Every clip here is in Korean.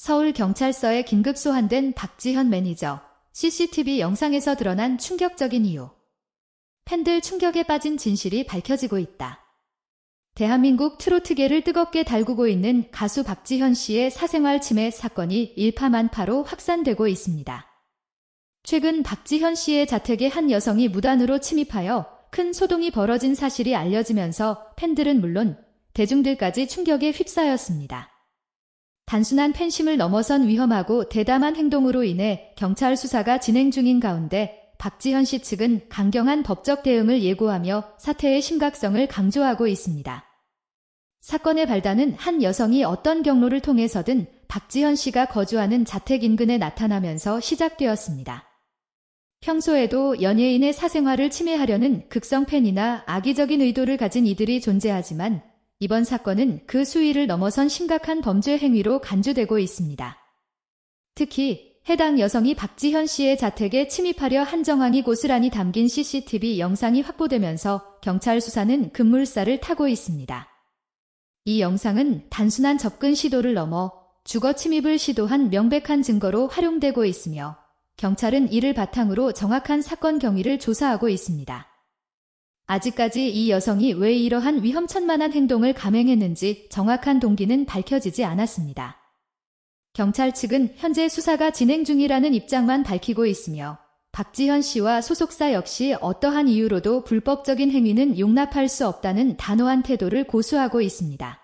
서울경찰서에 긴급 소환된 박지현 매니저. CCTV 영상에서 드러난 충격적인 이유. 팬들 충격에 빠진 진실이 밝혀지고 있다. 대한민국 트로트계를 뜨겁게 달구고 있는 가수 박지현 씨의 사생활 침해 사건이 일파만파로 확산되고 있습니다. 최근 박지현 씨의 자택에 한 여성이 무단으로 침입하여 큰 소동이 벌어진 사실이 알려지면서 팬들은 물론 대중들까지 충격에 휩싸였습니다. 단순한 팬심을 넘어선 위험하고 대담한 행동으로 인해 경찰 수사가 진행 중인 가운데 박지현 씨 측은 강경한 법적 대응을 예고하며 사태의 심각성을 강조하고 있습니다. 사건의 발단은 한 여성이 어떤 경로를 통해서든 박지현 씨가 거주하는 자택 인근에 나타나면서 시작되었습니다. 평소에도 연예인의 사생활을 침해하려는 극성 팬이나 악의적인 의도를 가진 이들이 존재하지만 이번 사건은 그 수위를 넘어선 심각한 범죄 행위로 간주되고 있습니다. 특히 해당 여성이 박지현 씨의 자택에 침입하려 한 정황이 고스란히 담긴 CCTV 영상이 확보되면서 경찰 수사는 급물살을 타고 있습니다. 이 영상은 단순한 접근 시도를 넘어 주거 침입을 시도한 명백한 증거로 활용되고 있으며 경찰은 이를 바탕으로 정확한 사건 경위를 조사하고 있습니다. 아직까지 이 여성이 왜 이러한 위험천만한 행동을 감행했는지 정확한 동기는 밝혀지지 않았습니다. 경찰 측은 현재 수사가 진행 중이라는 입장만 밝히고 있으며 박지현 씨와 소속사 역시 어떠한 이유로도 불법적인 행위는 용납할 수 없다는 단호한 태도를 고수하고 있습니다.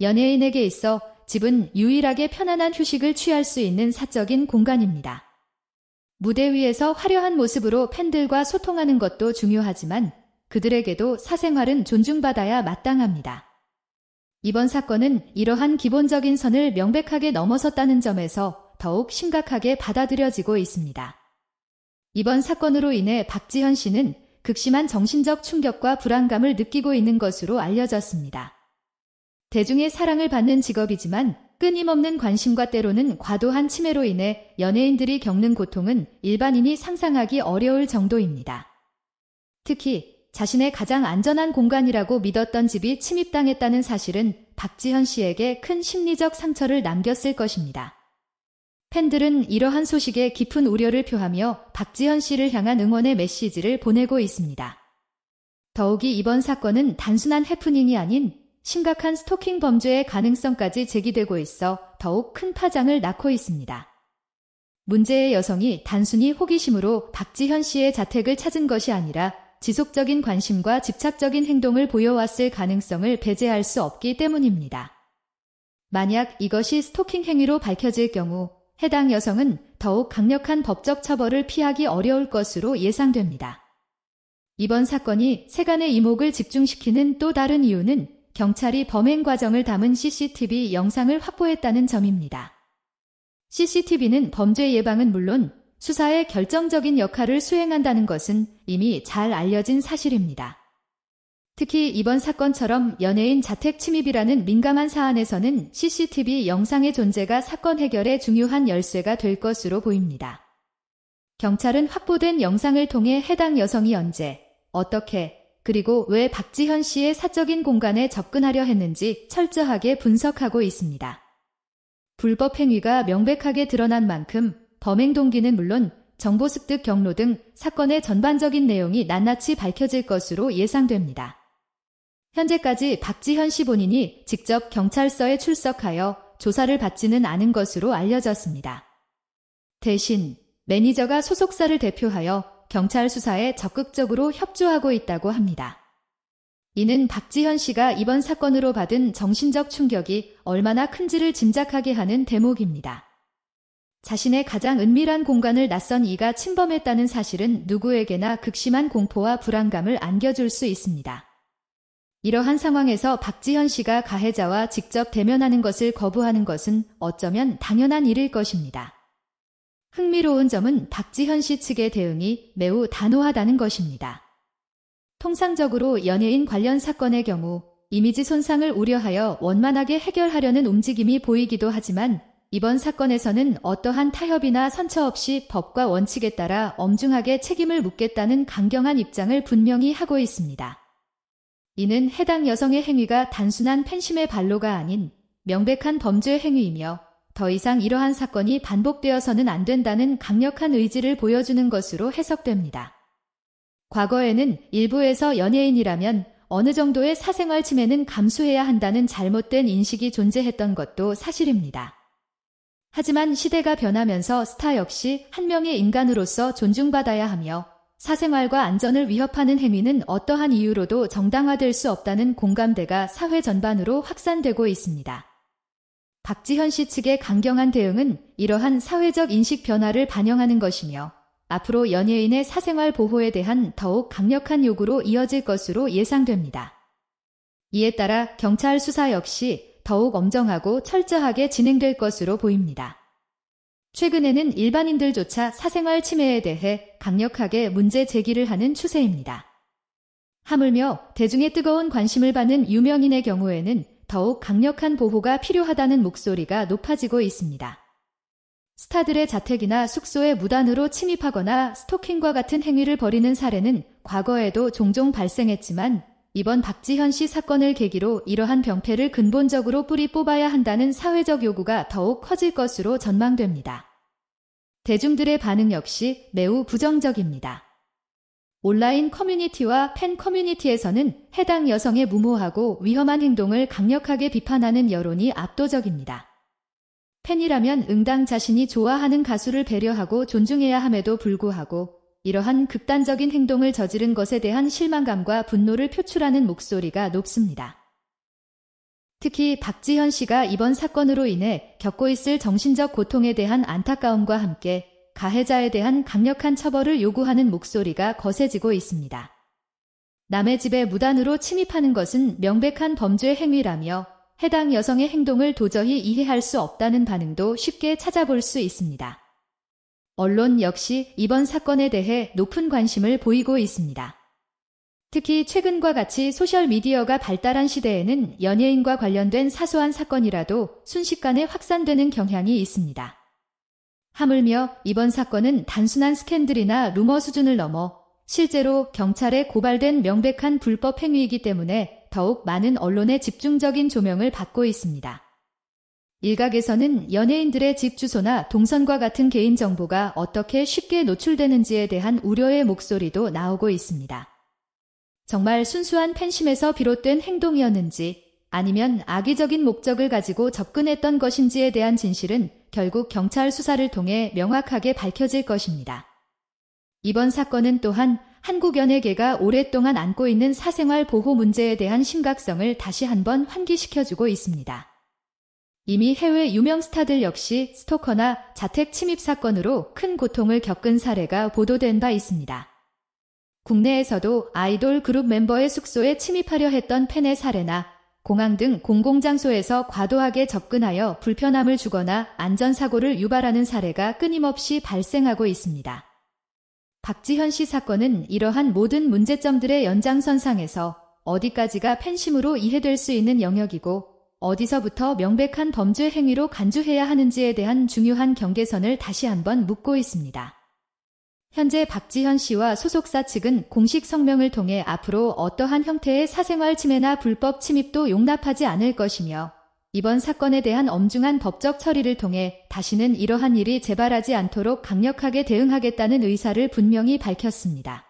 연예인에게 있어 집은 유일하게 편안한 휴식을 취할 수 있는 사적인 공간입니다. 무대 위에서 화려한 모습으로 팬들과 소통하는 것도 중요하지만 그들에게도 사생활은 존중받아야 마땅합니다. 이번 사건은 이러한 기본적인 선을 명백하게 넘어섰다는 점에서 더욱 심각하게 받아들여지고 있습니다. 이번 사건으로 인해 박지현 씨는 극심한 정신적 충격과 불안감을 느끼고 있는 것으로 알려졌습니다. 대중의 사랑을 받는 직업이지만 끊임없는 관심과 때로는 과도한 침해로 인해 연예인들이 겪는 고통은 일반인이 상상하기 어려울 정도입니다. 특히 자신의 가장 안전한 공간이라고 믿었던 집이 침입당했다는 사실은 박지현 씨에게 큰 심리적 상처를 남겼을 것입니다. 팬들은 이러한 소식에 깊은 우려를 표하며 박지현 씨를 향한 응원의 메시지를 보내고 있습니다. 더욱이 이번 사건은 단순한 해프닝이 아닌 심각한 스토킹 범죄의 가능성까지 제기되고 있어 더욱 큰 파장을 낳고 있습니다. 문제의 여성이 단순히 호기심으로 박지현 씨의 자택을 찾은 것이 아니라 지속적인 관심과 집착적인 행동을 보여왔을 가능성을 배제할 수 없기 때문입니다. 만약 이것이 스토킹 행위로 밝혀질 경우 해당 여성은 더욱 강력한 법적 처벌을 피하기 어려울 것으로 예상됩니다. 이번 사건이 세간의 이목을 집중시키는 또 다른 이유는 경찰이 범행 과정을 담은 CCTV 영상을 확보했다는 점입니다. CCTV는 범죄 예방은 물론 수사에 결정적인 역할을 수행한다는 것은 이미 잘 알려진 사실입니다. 특히 이번 사건처럼 연예인 자택 침입이라는 민감한 사안에서는 CCTV 영상의 존재가 사건 해결에 중요한 열쇠가 될 것으로 보입니다. 경찰은 확보된 영상을 통해 해당 여성이 언제, 어떻게, 그리고 왜 박지현 씨의 사적인 공간에 접근하려 했는지 철저하게 분석하고 있습니다. 불법 행위가 명백하게 드러난 만큼 범행 동기는 물론 정보 습득 경로 등 사건의 전반적인 내용이 낱낱이 밝혀질 것으로 예상됩니다. 현재까지 박지현 씨 본인이 직접 경찰서에 출석하여 조사를 받지는 않은 것으로 알려졌습니다. 대신 매니저가 소속사를 대표하여 경찰 수사에 적극적으로 협조하고 있다고 합니다. 이는 박지현 씨가 이번 사건으로 받은 정신적 충격이 얼마나 큰지를 짐작하게 하는 대목입니다. 자신의 가장 은밀한 공간을 낯선 이가 침범했다는 사실은 누구에게나 극심한 공포와 불안감을 안겨줄 수 있습니다. 이러한 상황에서 박지현 씨가 가해자와 직접 대면하는 것을 거부하는 것은 어쩌면 당연한 일일 것입니다. 흥미로운 점은 박지현 씨 측의 대응이 매우 단호하다는 것입니다. 통상적으로 연예인 관련 사건의 경우 이미지 손상을 우려하여 원만하게 해결하려는 움직임이 보이기도 하지만 이번 사건에서는 어떠한 타협이나 선처 없이 법과 원칙에 따라 엄중하게 책임을 묻겠다는 강경한 입장을 분명히 하고 있습니다. 이는 해당 여성의 행위가 단순한 팬심의 발로가 아닌 명백한 범죄 행위이며 더 이상 이러한 사건이 반복되어서는 안 된다는 강력한 의지를 보여주는 것으로 해석됩니다. 과거에는 일부에서 연예인이라면 어느 정도의 사생활 침해는 감수해야 한다는 잘못된 인식이 존재했던 것도 사실입니다. 하지만 시대가 변하면서 스타 역시 한 명의 인간으로서 존중받아야 하며 사생활과 안전을 위협하는 행위는 어떠한 이유로도 정당화될 수 없다는 공감대가 사회 전반으로 확산되고 있습니다. 박지현 씨 측의 강경한 대응은 이러한 사회적 인식 변화를 반영하는 것이며 앞으로 연예인의 사생활 보호에 대한 더욱 강력한 요구로 이어질 것으로 예상됩니다. 이에 따라 경찰 수사 역시 더욱 엄정하고 철저하게 진행될 것으로 보입니다. 최근에는 일반인들조차 사생활 침해에 대해 강력하게 문제 제기를 하는 추세입니다. 하물며 대중의 뜨거운 관심을 받는 유명인의 경우에는 더욱 강력한 보호가 필요하다는 목소리가 높아지고 있습니다. 스타들의 자택이나 숙소에 무단으로 침입하거나 스토킹과 같은 행위를 벌이는 사례는 과거에도 종종 발생했지만 이번 박지현 씨 사건을 계기로 이러한 병폐를 근본적으로 뿌리 뽑아야 한다는 사회적 요구가 더욱 커질 것으로 전망됩니다. 대중들의 반응 역시 매우 부정적입니다. 온라인 커뮤니티와 팬 커뮤니티에서는 해당 여성의 무모하고 위험한 행동을 강력하게 비판하는 여론이 압도적입니다. 팬이라면 응당 자신이 좋아하는 가수를 배려하고 존중해야 함에도 불구하고 이러한 극단적인 행동을 저지른 것에 대한 실망감과 분노를 표출하는 목소리가 높습니다. 특히 박지현 씨가 이번 사건으로 인해 겪고 있을 정신적 고통에 대한 안타까움과 함께 가해자에 대한 강력한 처벌을 요구하는 목소리가 거세지고 있습니다. 남의 집에 무단으로 침입하는 것은 명백한 범죄 행위라며 해당 여성의 행동을 도저히 이해할 수 없다는 반응도 쉽게 찾아볼 수 있습니다. 언론 역시 이번 사건에 대해 높은 관심을 보이고 있습니다. 특히 최근과 같이 소셜미디어가 발달한 시대에는 연예인과 관련된 사소한 사건이라도 순식간에 확산되는 경향이 있습니다. 하물며 이번 사건은 단순한 스캔들이나 루머 수준을 넘어 실제로 경찰에 고발된 명백한 불법 행위이기 때문에 더욱 많은 언론의 집중적인 조명을 받고 있습니다. 일각에서는 연예인들의 집 주소나 동선과 같은 개인정보가 어떻게 쉽게 노출되는지에 대한 우려의 목소리도 나오고 있습니다. 정말 순수한 팬심에서 비롯된 행동이었는지 아니면 악의적인 목적을 가지고 접근했던 것인지에 대한 진실은 결국 경찰 수사를 통해 명확하게 밝혀질 것입니다. 이번 사건은 또한 한국 연예계가 오랫동안 안고 있는 사생활 보호 문제에 대한 심각성을 다시 한번 환기시켜주고 있습니다. 이미 해외 유명 스타들 역시 스토커나 자택 침입 사건으로 큰 고통을 겪은 사례가 보도된 바 있습니다. 국내에서도 아이돌 그룹 멤버의 숙소에 침입하려 했던 팬의 사례나 공항 등 공공장소에서 과도하게 접근하여 불편함을 주거나 안전사고를 유발하는 사례가 끊임없이 발생하고 있습니다. 박지현 씨 사건은 이러한 모든 문제점들의 연장선상에서 어디까지가 팬심으로 이해될 수 있는 영역이고 어디서부터 명백한 범죄 행위로 간주해야 하는지에 대한 중요한 경계선을 다시 한번 묻고 있습니다. 현재 박지현 씨와 소속사 측은 공식 성명을 통해 앞으로 어떠한 형태의 사생활 침해나 불법 침입도 용납하지 않을 것이며 이번 사건에 대한 엄중한 법적 처리를 통해 다시는 이러한 일이 재발하지 않도록 강력하게 대응하겠다는 의사를 분명히 밝혔습니다.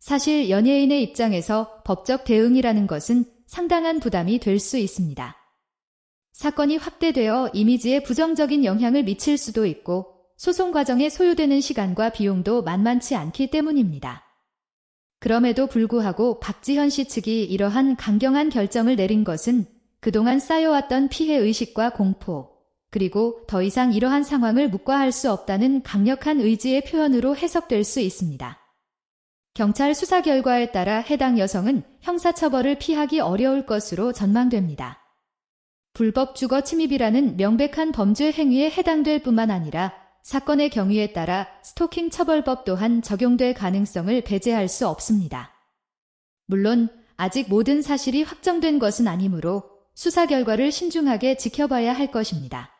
사실 연예인의 입장에서 법적 대응이라는 것은 상당한 부담이 될 수 있습니다. 사건이 확대되어 이미지에 부정적인 영향을 미칠 수도 있고 소송 과정에 소요되는 시간과 비용도 만만치 않기 때문입니다. 그럼에도 불구하고 박지현 씨 측이 이러한 강경한 결정을 내린 것은 그동안 쌓여왔던 피해 의식과 공포, 그리고 더 이상 이러한 상황을 묵과할 수 없다는 강력한 의지의 표현으로 해석될 수 있습니다. 경찰 수사 결과에 따라 해당 여성은 형사처벌을 피하기 어려울 것으로 전망됩니다. 불법 주거 침입이라는 명백한 범죄 행위에 해당될 뿐만 아니라 사건의 경위에 따라 스토킹 처벌법 또한 적용될 가능성을 배제할 수 없습니다. 물론 아직 모든 사실이 확정된 것은 아니므로 수사 결과를 신중하게 지켜봐야 할 것입니다.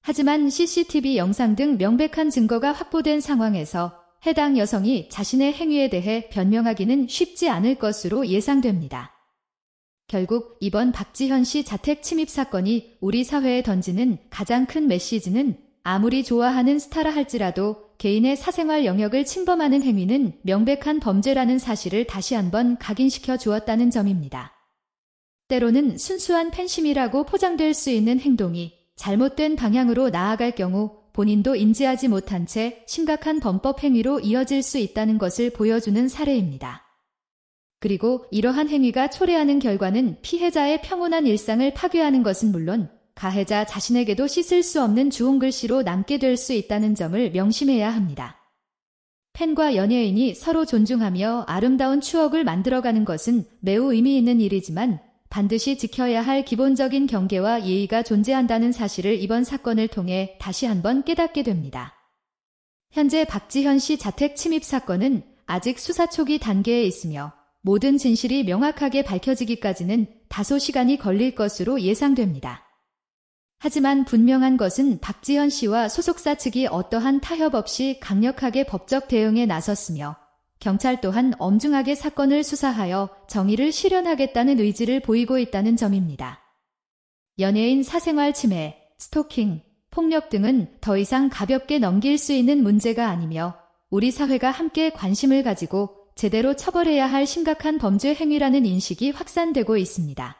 하지만 CCTV 영상 등 명백한 증거가 확보된 상황에서 해당 여성이 자신의 행위에 대해 변명하기는 쉽지 않을 것으로 예상됩니다. 결국 이번 박지현 씨 자택 침입 사건이 우리 사회에 던지는 가장 큰 메시지는 아무리 좋아하는 스타라 할지라도 개인의 사생활 영역을 침범하는 행위는 명백한 범죄라는 사실을 다시 한번 각인시켜 주었다는 점입니다. 때로는 순수한 팬심이라고 포장될 수 있는 행동이 잘못된 방향으로 나아갈 경우 본인도 인지하지 못한 채 심각한 범법 행위로 이어질 수 있다는 것을 보여주는 사례입니다. 그리고 이러한 행위가 초래하는 결과는 피해자의 평온한 일상을 파괴하는 것은 물론 가해자 자신에게도 씻을 수 없는 주홍 글씨로 남게 될 수 있다는 점을 명심해야 합니다. 팬과 연예인이 서로 존중하며 아름다운 추억을 만들어가는 것은 매우 의미 있는 일이지만 반드시 지켜야 할 기본적인 경계와 예의가 존재한다는 사실을 이번 사건을 통해 다시 한번 깨닫게 됩니다. 현재 박지현 씨 자택 침입 사건은 아직 수사 초기 단계에 있으며 모든 진실이 명확하게 밝혀지기까지는 다소 시간이 걸릴 것으로 예상됩니다. 하지만 분명한 것은 박지현 씨와 소속사 측이 어떠한 타협 없이 강력하게 법적 대응에 나섰으며 경찰 또한 엄중하게 사건을 수사하여 정의를 실현하겠다는 의지를 보이고 있다는 점입니다. 연예인 사생활 침해, 스토킹, 폭력 등은 더 이상 가볍게 넘길 수 있는 문제가 아니며 우리 사회가 함께 관심을 가지고 제대로 처벌해야 할 심각한 범죄 행위라는 인식이 확산되고 있습니다.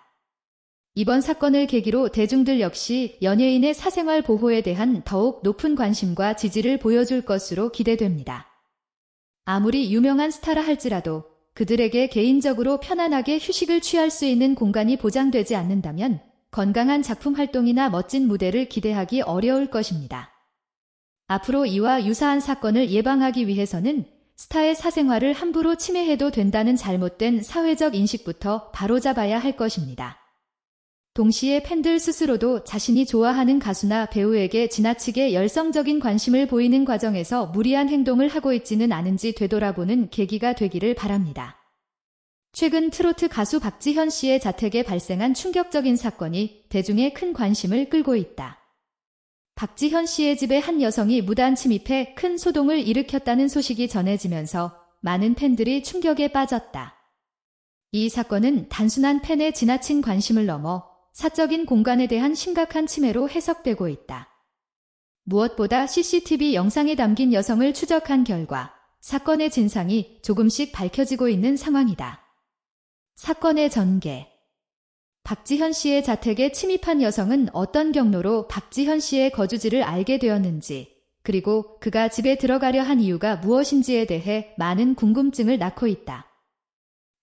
이번 사건을 계기로 대중들 역시 연예인의 사생활 보호에 대한 더욱 높은 관심과 지지를 보여줄 것으로 기대됩니다. 아무리 유명한 스타라 할지라도 그들에게 개인적으로 편안하게 휴식을 취할 수 있는 공간이 보장되지 않는다면 건강한 작품 활동이나 멋진 무대를 기대하기 어려울 것입니다. 앞으로 이와 유사한 사건을 예방하기 위해서는 스타의 사생활을 함부로 침해해도 된다는 잘못된 사회적 인식부터 바로잡아야 할 것입니다. 동시에 팬들 스스로도 자신이 좋아하는 가수나 배우에게 지나치게 열성적인 관심을 보이는 과정에서 무리한 행동을 하고 있지는 않은지 되돌아보는 계기가 되기를 바랍니다. 최근 트로트 가수 박지현 씨의 자택에 발생한 충격적인 사건이 대중의 큰 관심을 끌고 있다. 박지현 씨의 집에 한 여성이 무단 침입해 큰 소동을 일으켰다는 소식이 전해지면서 많은 팬들이 충격에 빠졌다. 이 사건은 단순한 팬의 지나친 관심을 넘어 사적인 공간에 대한 심각한 침해로 해석되고 있다. 무엇보다 CCTV 영상에 담긴 여성을 추적한 결과 사건의 진상이 조금씩 밝혀지고 있는 상황이다. 사건의 전개 박지현 씨의 자택에 침입한 여성은 어떤 경로로 박지현 씨의 거주지를 알게 되었는지, 그리고 그가 집에 들어가려 한 이유가 무엇인지에 대해 많은 궁금증을 낳고 있다.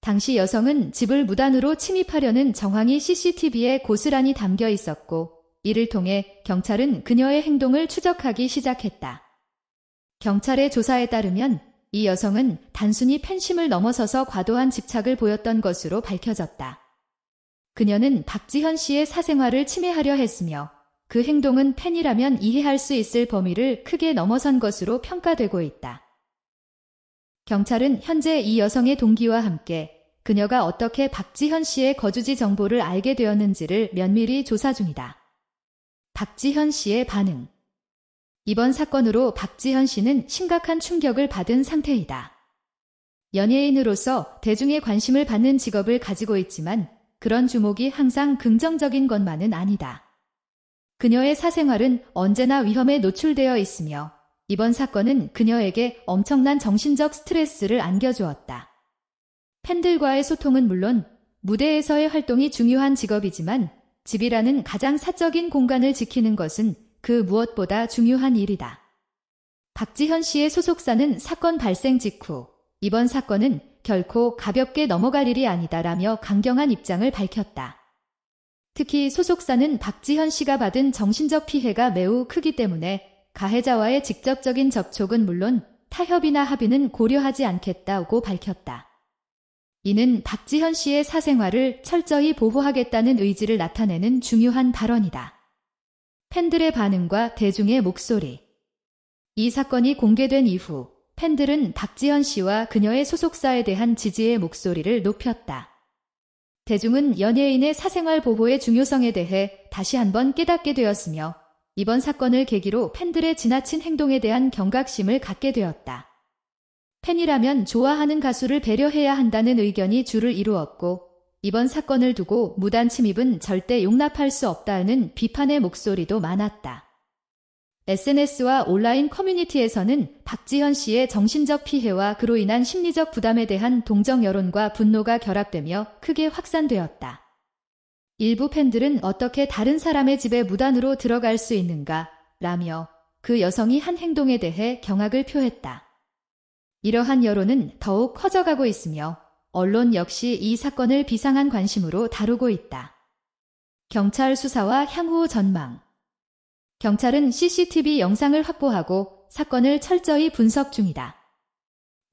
당시 여성은 집을 무단으로 침입하려는 정황이 CCTV에 고스란히 담겨 있었고 이를 통해 경찰은 그녀의 행동을 추적하기 시작했다. 경찰의 조사에 따르면 이 여성은 단순히 팬심을 넘어서서 과도한 집착을 보였던 것으로 밝혀졌다. 그녀는 박지현 씨의 사생활을 침해하려 했으며 그 행동은 팬이라면 이해할 수 있을 범위를 크게 넘어선 것으로 평가되고 있다. 경찰은 현재 이 여성의 동기와 함께 그녀가 어떻게 박지현 씨의 거주지 정보를 알게 되었는지를 면밀히 조사 중이다. 박지현 씨의 반응. 이번 사건으로 박지현 씨는 심각한 충격을 받은 상태이다. 연예인으로서 대중의 관심을 받는 직업을 가지고 있지만 그런 주목이 항상 긍정적인 것만은 아니다. 그녀의 사생활은 언제나 위험에 노출되어 있으며 이번 사건은 그녀에게 엄청난 정신적 스트레스를 안겨주었다. 팬들과의 소통은 물론 무대에서의 활동이 중요한 직업이지만 집이라는 가장 사적인 공간을 지키는 것은 그 무엇보다 중요한 일이다. 박지현 씨의 소속사는 사건 발생 직후 이번 사건은 결코 가볍게 넘어갈 일이 아니다라며 강경한 입장을 밝혔다. 특히 소속사는 박지현 씨가 받은 정신적 피해가 매우 크기 때문에 가해자와의 직접적인 접촉은 물론 타협이나 합의는 고려하지 않겠다고 밝혔다. 이는 박지현 씨의 사생활을 철저히 보호하겠다는 의지를 나타내는 중요한 발언이다. 팬들의 반응과 대중의 목소리. 이 사건이 공개된 이후 팬들은 박지현 씨와 그녀의 소속사에 대한 지지의 목소리를 높였다. 대중은 연예인의 사생활 보호의 중요성에 대해 다시 한번 깨닫게 되었으며 이번 사건을 계기로 팬들의 지나친 행동에 대한 경각심을 갖게 되었다. 팬이라면 좋아하는 가수를 배려해야 한다는 의견이 주를 이루었고 이번 사건을 두고 무단 침입은 절대 용납할 수 없다는 비판의 목소리도 많았다. SNS와 온라인 커뮤니티에서는 박지현 씨의 정신적 피해와 그로 인한 심리적 부담에 대한 동정 여론과 분노가 결합되며 크게 확산되었다. 일부 팬들은 어떻게 다른 사람의 집에 무단으로 들어갈 수 있는가 라며 그 여성이 한 행동에 대해 경악을 표했다. 이러한 여론은 더욱 커져가고 있으며 언론 역시 이 사건을 비상한 관심으로 다루고 있다. 경찰 수사와 향후 전망 경찰은 CCTV 영상을 확보하고 사건을 철저히 분석 중이다.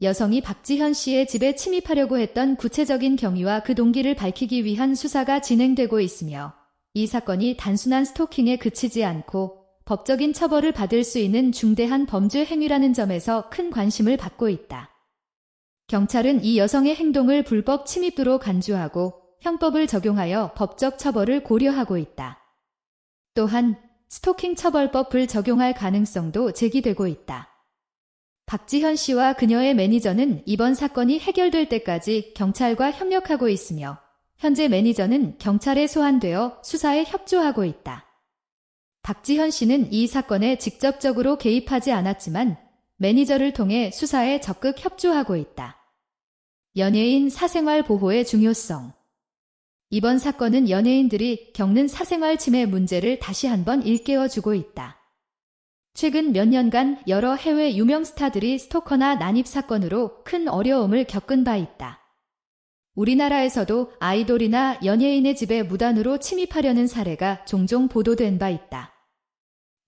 여성이 박지현 씨의 집에 침입하려고 했던 구체적인 경위와 그 동기를 밝히기 위한 수사가 진행되고 있으며 이 사건이 단순한 스토킹에 그치지 않고 법적인 처벌을 받을 수 있는 중대한 범죄 행위라는 점에서 큰 관심을 받고 있다. 경찰은 이 여성의 행동을 불법 침입으로 간주하고 형법을 적용하여 법적 처벌을 고려하고 있다. 또한 스토킹 처벌법을 적용할 가능성도 제기되고 있다. 박지현 씨와 그녀의 매니저는 이번 사건이 해결될 때까지 경찰과 협력하고 있으며 현재 매니저는 경찰에 소환되어 수사에 협조하고 있다. 박지현 씨는 이 사건에 직접적으로 개입하지 않았지만 매니저를 통해 수사에 적극 협조하고 있다. 연예인 사생활 보호의 중요성 이번 사건은 연예인들이 겪는 사생활 침해 문제를 다시 한번 일깨워주고 있다. 최근 몇 년간 여러 해외 유명 스타들이 스토커나 난입 사건으로 큰 어려움을 겪은 바 있다. 우리나라에서도 아이돌이나 연예인의 집에 무단으로 침입하려는 사례가 종종 보도된 바 있다.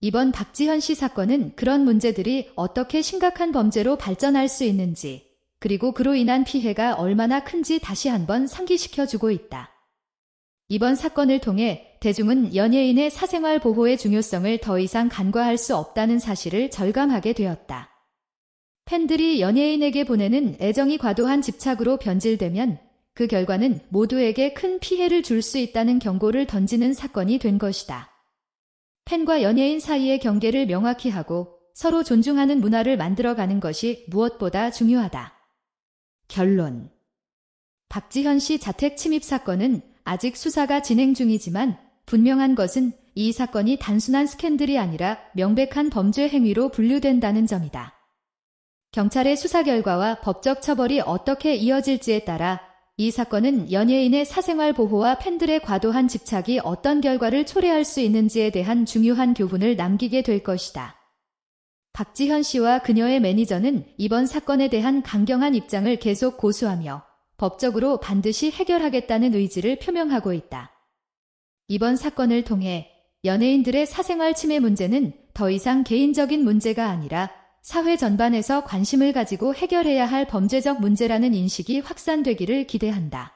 이번 박지현 씨 사건은 그런 문제들이 어떻게 심각한 범죄로 발전할 수 있는지, 그리고 그로 인한 피해가 얼마나 큰지 다시 한번 상기시켜주고 있다. 이번 사건을 통해 대중은 연예인의 사생활 보호의 중요성을 더 이상 간과할 수 없다는 사실을 절감하게 되었다. 팬들이 연예인에게 보내는 애정이 과도한 집착으로 변질되면 그 결과는 모두에게 큰 피해를 줄 수 있다는 경고를 던지는 사건이 된 것이다. 팬과 연예인 사이의 경계를 명확히 하고 서로 존중하는 문화를 만들어가는 것이 무엇보다 중요하다. 결론 박지현 씨 자택 침입 사건은 아직 수사가 진행 중이지만 분명한 것은 이 사건이 단순한 스캔들이 아니라 명백한 범죄 행위로 분류된다는 점이다. 경찰의 수사 결과와 법적 처벌이 어떻게 이어질지에 따라 이 사건은 연예인의 사생활 보호와 팬들의 과도한 집착이 어떤 결과를 초래할 수 있는지에 대한 중요한 교훈을 남기게 될 것이다. 박지현 씨와 그녀의 매니저는 이번 사건에 대한 강경한 입장을 계속 고수하며 법적으로 반드시 해결하겠다는 의지를 표명하고 있다. 이번 사건을 통해 연예인들의 사생활 침해 문제는 더 이상 개인적인 문제가 아니라 사회 전반에서 관심을 가지고 해결해야 할 범죄적 문제라는 인식이 확산되기를 기대한다.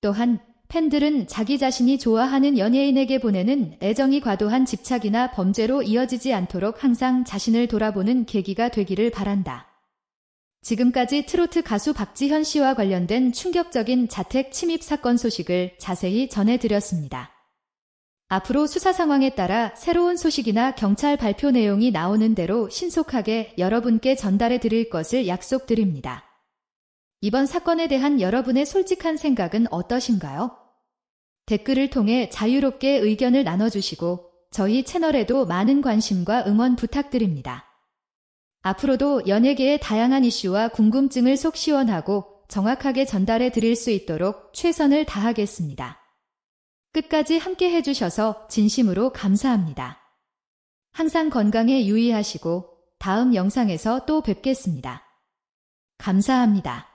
또한 팬들은 자기 자신이 좋아하는 연예인에게 보내는 애정이 과도한 집착이나 범죄로 이어지지 않도록 항상 자신을 돌아보는 계기가 되기를 바란다. 지금까지 트로트 가수 박지현 씨와 관련된 충격적인 자택 침입 사건 소식을 자세히 전해드렸습니다. 앞으로 수사 상황에 따라 새로운 소식이나 경찰 발표 내용이 나오는 대로 신속하게 여러분께 전달해 드릴 것을 약속드립니다. 이번 사건에 대한 여러분의 솔직한 생각은 어떠신가요? 댓글을 통해 자유롭게 의견을 나눠주시고 저희 채널에도 많은 관심과 응원 부탁드립니다. 앞으로도 연예계의 다양한 이슈와 궁금증을 속 시원하고 정확하게 전달해 드릴 수 있도록 최선을 다하겠습니다. 끝까지 함께 해주셔서 진심으로 감사합니다. 항상 건강에 유의하시고 다음 영상에서 또 뵙겠습니다. 감사합니다.